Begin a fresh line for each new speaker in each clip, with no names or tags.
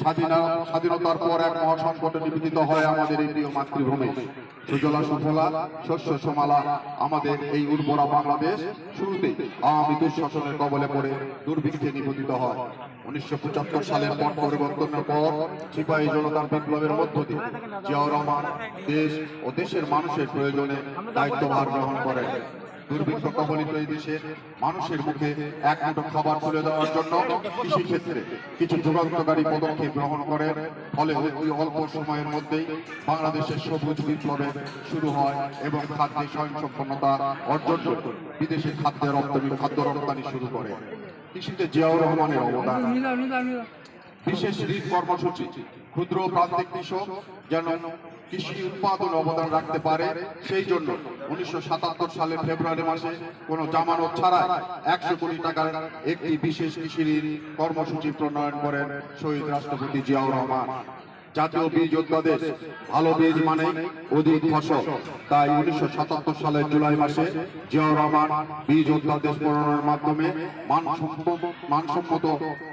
স্বাধীনতা স্বাধীনতার পর এক মহাসংকটে নিবেদিত হয় আমাদের এই প্রিয় মাতৃভূমি। সুজলা সুফলা, শস্য সমালা, আমাদের এই উর্বরা বাংলাদেশ শুরুতে আওয়ামী দুঃশাসনের কবলে পড়ে দুর্ভিক্ষে নিবেদিত হয়। উনিশশো পঁচাত্তর সালের পট পরিবর্তনের পর সিপাহী জনতার বিপ্লবের মধ্য দিয়ে জিয়াউর রহমান দেশ ও দেশের মানুষের প্রয়োজনে দায়িত্বভার গ্রহণ করেন। দুর্ভিক্ষ কবলিত এই দেশে মানুষের মুখে এক মুঠো খাবার তুলে দেওয়ার জন্য কৃষি কিছু পদক্ষেপ গ্রহণ করেন। ফলে ওই অল্প সময়ের মধ্যেই বাংলাদেশের সবুজ বিপ্লবে শুরু হয় এবং খাদ্যে স্বয়ংসম্পন্নতা অর্জন বিদেশে খাদ্যের রপ্তানি, খাদ্য রপ্তানি শুরু করে। কৃষিতে জিয়াউর রহমানের অবদান। বিশেষ ঋণ কর্মসূচি ক্ষুদ্র প্রান্তিক কৃষক যেন কৃষি উৎপাদন অবদান রাখতে পারে, সেই জন্য উনিশশো সাতাত্তর সালের ফেব্রুয়ারি মাসে কোনো জামানত ছাড়াই একশো কোটি টাকার একটি বিশেষ কৃষি ঋণ কর্মসূচি প্রণয়ন করেন শহীদ রাষ্ট্রপতি জিয়াউর রহমান। জাতীয় বীজ অধ্যাদেশ ভালো বীজ মানে অধিক ফসল। তাই উনিশশো সাতাত্তর সালের জুলাই মাসে জিয়াউর রহমান বীজ অধ্যাদেশ প্রণয়নের মাধ্যমে মানসম্মত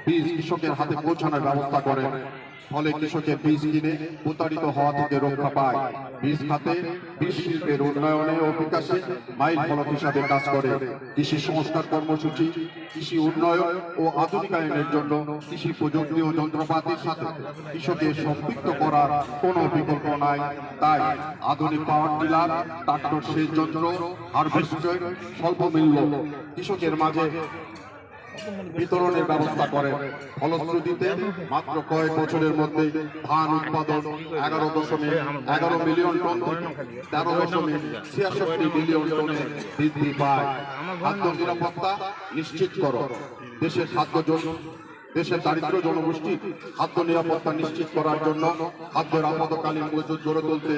বীজ কৃষকের হাতে পৌঁছানোর ব্যবস্থা করেন। ফলে কৃষকের বীজ কিনে প্রতারিত হওয়া থেকে রক্ষা পায়। বীজ খাতে বীজ শিল্পের উন্নয়নে ও বিকাশে মাইল ফলক হিসাবে কাজ করে। কৃষি সংস্কার কর্মসূচি, কৃষি উন্নয়ন ও আধুনিকায়নের জন্য কৃষি প্রযুক্তি ও যন্ত্রপাতির সাথে কৃষকের সম্পৃক্ত করার কোনো বিকল্প নাই। তাই আধুনিক পাওয়ার টিলার, ট্রাক্টর, সেচ যন্ত্র, হারভেস্টার, স্বল্প মূল্য কৃষকের মাঝে বিতরণের ব্যবস্থা করেন ফলশ্রুতিতে মাত্র কয়েক বছরের মধ্যে ধান উৎপাদন এগারো দশমিক এগারো মিলিয়ন টন তেরো দশমিক ছিয়াষট্টি মিলিয়ন টনে বৃদ্ধি পায়। খাদ্য নিরাপত্তা নিশ্চিত করো। দেশের খাদ্য দেশের দারিদ্র জনগোষ্ঠী খাদ্য নিরাপত্তা নিশ্চিত করার জন্য খাদ্যের আপাতকালীন মজুদ গড়ে তুলতে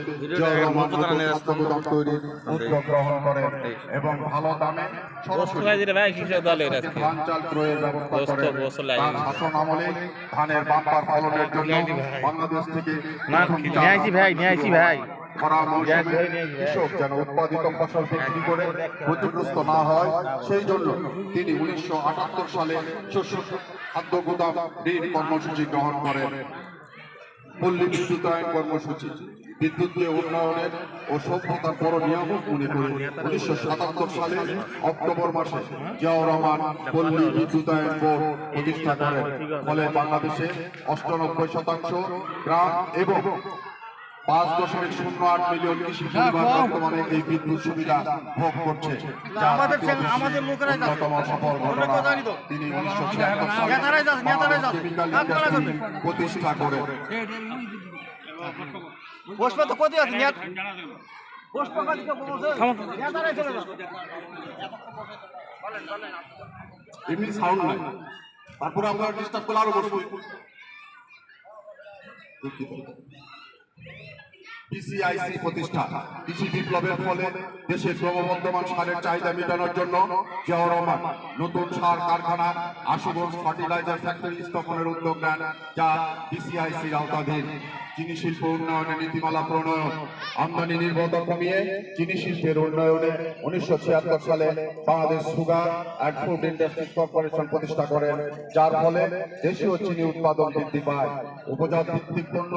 তৈরির উদ্যোগ গ্রহণ করে এবং ভালো দামে ধান চাল ক্রয়ের ব্যবস্থা। তার শাসন আমলে ধানের বাম্পার ফলনের জন্য বাংলাদেশ থেকে
ভাই, নিয়ে ভাই।
খরা মৌসুমে কৃষক যেন উৎপাদিত ফসল বিক্রি করে ক্ষতিগ্রস্ত না হয় সেই জন্য তিনি উনিশশো আটাত্তর সালে শস্য খাদ্য গুদাম ঋণ কর্মসূচি গ্রহণ করেন। পল্লী বিদ্যুতায়ন কর্মসূচি বিদ্যুতীয় উন্নয়নের ও সভ্যতার বড় নিয়ামক মনে করে উনিশশো সাতাত্তর সালে অক্টোবর মাসে জিয়াউর রহমান পল্লী বিদ্যুতায়ন বোর্ড প্রতিষ্ঠা করেন। ফলে বাংলাদেশে অষ্টানব্বই শতাংশ গ্রাম এবং পাঁচ দশমিক শূন্য আট মিলিয়ন কৃষি পরিবার বর্তমানে এই বিদ্যুৎ সুবিধা ভোগ করছে। অন্যতম সফল ঘটনা। তিনি উনিশশো
করা
এমনি সাউন্ড নাই। তারপরে আপনার ডিস্টার্ব করলে আরও বসবো। Thank you. পিসিআইসি প্রতিষ্ঠা। কৃষি বিপ্লবের ফলে দেশের ক্রমবর্ধমান সারের চাহিদা মেটানোর জন্য জিয়াউর রহমান নতুন সার কারখানা আশুগঞ্জ ফার্টিলাইজার ফ্যাক্টরি স্থাপনের উদ্যোগ নেন, যা পিসিআইসির আওতাধীন। চিনি শিল্প উন্নয়নে নীতিমালা প্রণয়ন, আমদানি নির্ভরতা কমিয়ে চিনি শিল্পের উন্নয়নে উনিশশো ছিয়াত্তর সালে Bangladesh sugar and food industries corporation প্রতিষ্ঠা করেন, যার ফলে দেশীয় চিনি উৎপাদন বৃদ্ধি পায়। উপজাত ভিত্তিক পণ্য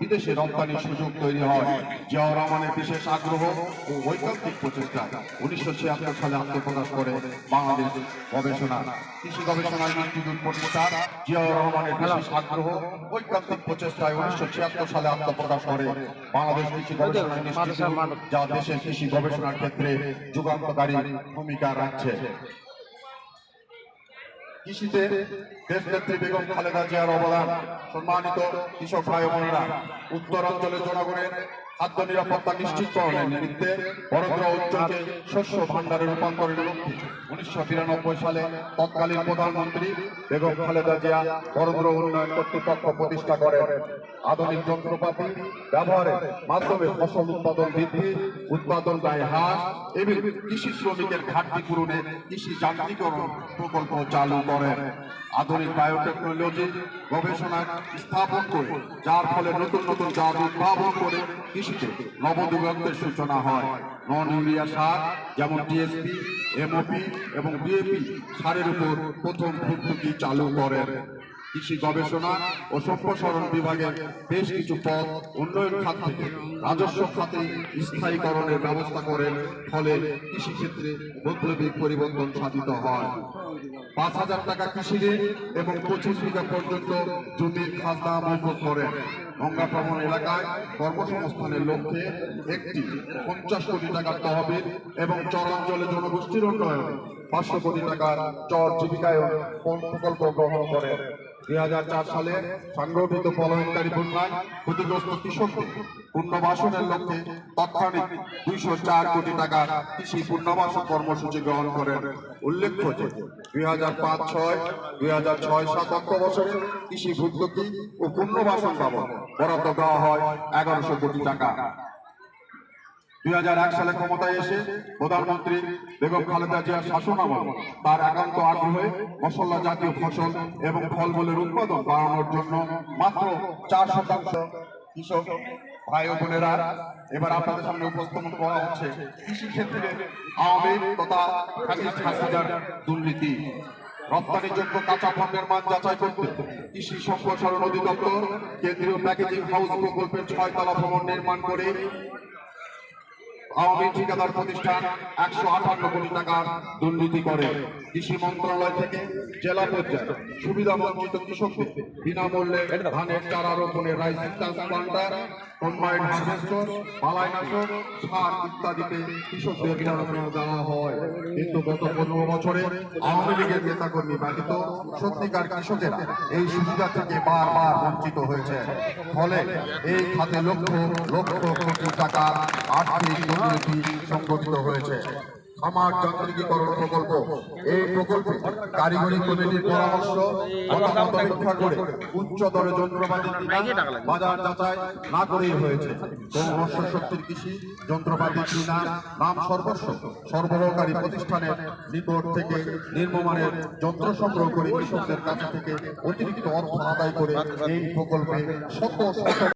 বিদেশে রপ্তানির সুযোগ তৈরি হয়। জিয়াউর রহমানের বিশেষ আগ্রহ ও বৈকল্পিক উনিশশো ছিয়াত্তর সালে আত্মপ্রকাশ করে বাংলাদেশ গবেষণা। কৃষি গবেষণা ইনস্টিটিউট প্রতিষ্ঠা জিয়াউর রহমানের বিশেষ আগ্রহ ঐকান্তিক প্রচেষ্টায় উনিশশো ছিয়াত্তর সালে আত্মপ্রকাশ করে বাংলাদেশ কৃষি গবেষণা ইনস্টিটিউট, যা দেশের কৃষি গবেষণার ক্ষেত্রে যুগান্তকারী ভূমিকা রাখছে। কৃষিতে দেশনেত্রী বেগম খালেদা জিয়ার অবদান সম্মানিত কৃষক ভাই বোনেরা উত্তরাঞ্চলের জনগণের খাদ্য নিরাপত্তা নিশ্চিতকরণের নিমিত্তে বড়দ্র অঞ্চলকে শস্য ভাণ্ডারে রূপান্তরের লক্ষ্যে উনিশশো বিরানব্বই সালে তৎকালীন প্রধানমন্ত্রী বেগম খালেদা জিয়া বড়দ্র উন্নয়ন কর্তৃপক্ষ প্রতিষ্ঠা করেন। আধুনিক যন্ত্রপাতি ব্যবহারের মাধ্যমে ফসল উৎপাদন বৃদ্ধি, উৎপাদন ব্যয় হ্রাস, এবং কৃষি শ্রমিকের ঘাটতি পূরণে কৃষি যান্ত্রিকরণ প্রকল্প চালু করেন। আধুনিক বায়োটেকনোলজি গবেষণা স্থাপন করে, যার ফলে নতুন নতুন জাত উদ্ভাবন করে কৃষিতে নবদিগন্তের সূচনা হয়। নন ইউরিয়া সার যেমন টিএসপি, এমওপি এবং ডিএপি সারের উপর প্রথম ভর্তুকি চালু করেন। কৃষি গবেষণা ও সম্প্রসারণ বিভাগের বেশ কিছু পদ উন্নয়ন খাত থেকে রাজস্ব খাতে স্থায়ীকরণের ব্যবস্থা করেন। ফলে কৃষি ক্ষেত্রে বৈপ্লবিক পরিবর্তন সাধিত হয়। পাঁচ হাজার টাকা কৃষি ঋণ এবং পঁচিশ বিঘা পর্যন্ত জমির খাজনা মৌকুব করেন। গঙ্গা ভ্রমণ এলাকায় কর্মসংস্থানের লক্ষ্যে একটি পঞ্চাশ কোটি টাকার তহবিল এবং চরাঞ্চলে জনগোষ্ঠীর উন্নয়ন পাঁচশো কোটি টাকার চর জীবিকায়ন প্রকল্প গ্রহণ করেন দুই হাজার চার সালে সংগঠিত প্রলয়নকারী বন্যায় ক্ষতিগ্রস্ত কৃষকদের পুনর্বাসনের লক্ষ্যে তৎক্ষণিক দুইশো চার কোটি টাকা কৃষি পুনর্বাসন কর্মসূচি গ্রহণ করেন। উল্লেখ্য যে দুই হাজার পাঁচ ছয়, দুই হাজার ছয় সাত অর্থ বছরে কৃষি ভর্তুকি ও পুনর্বাসন বাবদ বরাদ্দ দেওয়া হয় এগারোশো কোটি টাকা। দুই সালে ক্ষমতায় এসে প্রধানমন্ত্রী বেগম খালেদা জিয়ার শাসন আমলে তার একান্ত আগ্রহে মশলা জাতীয় ফসল এবং ফলমূলের উৎপাদন বাড়ানোর জন্য মাত্র চার শতাংশ কৃষক ভাই ও বোনেরা এবার আপনাদের সামনে উপস্থাপন করা হচ্ছে কৃষি ক্ষেত্রে আওয়ামী তথা দুর্নীতি। রপ্তানিযোগ্য কাঁচা পণ্যের মান যাচাই করতে কৃষি সম্প্রসারণ অধিদপ্তর, কেন্দ্রীয় প্যাকেজিং হাউস প্রকল্পের ছয়তলা ভবন নির্মাণ করে আওয়ামী ঠিকাদার প্রতিষ্ঠান একশো আটান্ন কোটি টাকার দুর্নীতি করে। কৃষি মন্ত্রণালয় থেকে জেলা পর্যায়ে সুবিধা বঞ্চিত কৃষকদের বিনামূল্যে ধানের চারা রোপণের রাইস ট্রান্সপ্লান্টার দেওয়া হয়। কিন্তু গত পনেরো সত্যিকার এই বারবার বঞ্চিত হয়েছে। ফলে এই খাতে লক্ষ লক্ষ কোটি টাকার আর্থিক দুর্নীতি সংঘটিত হয়েছে। খামার যান্ত্রিকীকরণ প্রকল্প। এই প্রকল্পে কারিগরি কমিটির পরামর্শ করে যন্ত্রপাতি বাজার যাচাই না করেই হয়েছে। শক্তির কৃষি, যন্ত্রপাতি কিনা, নাম সর্বস্ব, সরবরাহকারী প্রতিষ্ঠানের নিকট থেকে নির্মমানের যন্ত্র সংগ্রহ করে কৃষকদের কাছ থেকে অতিরিক্ত অর্থ আদায় করে এই প্রকল্পে শত শত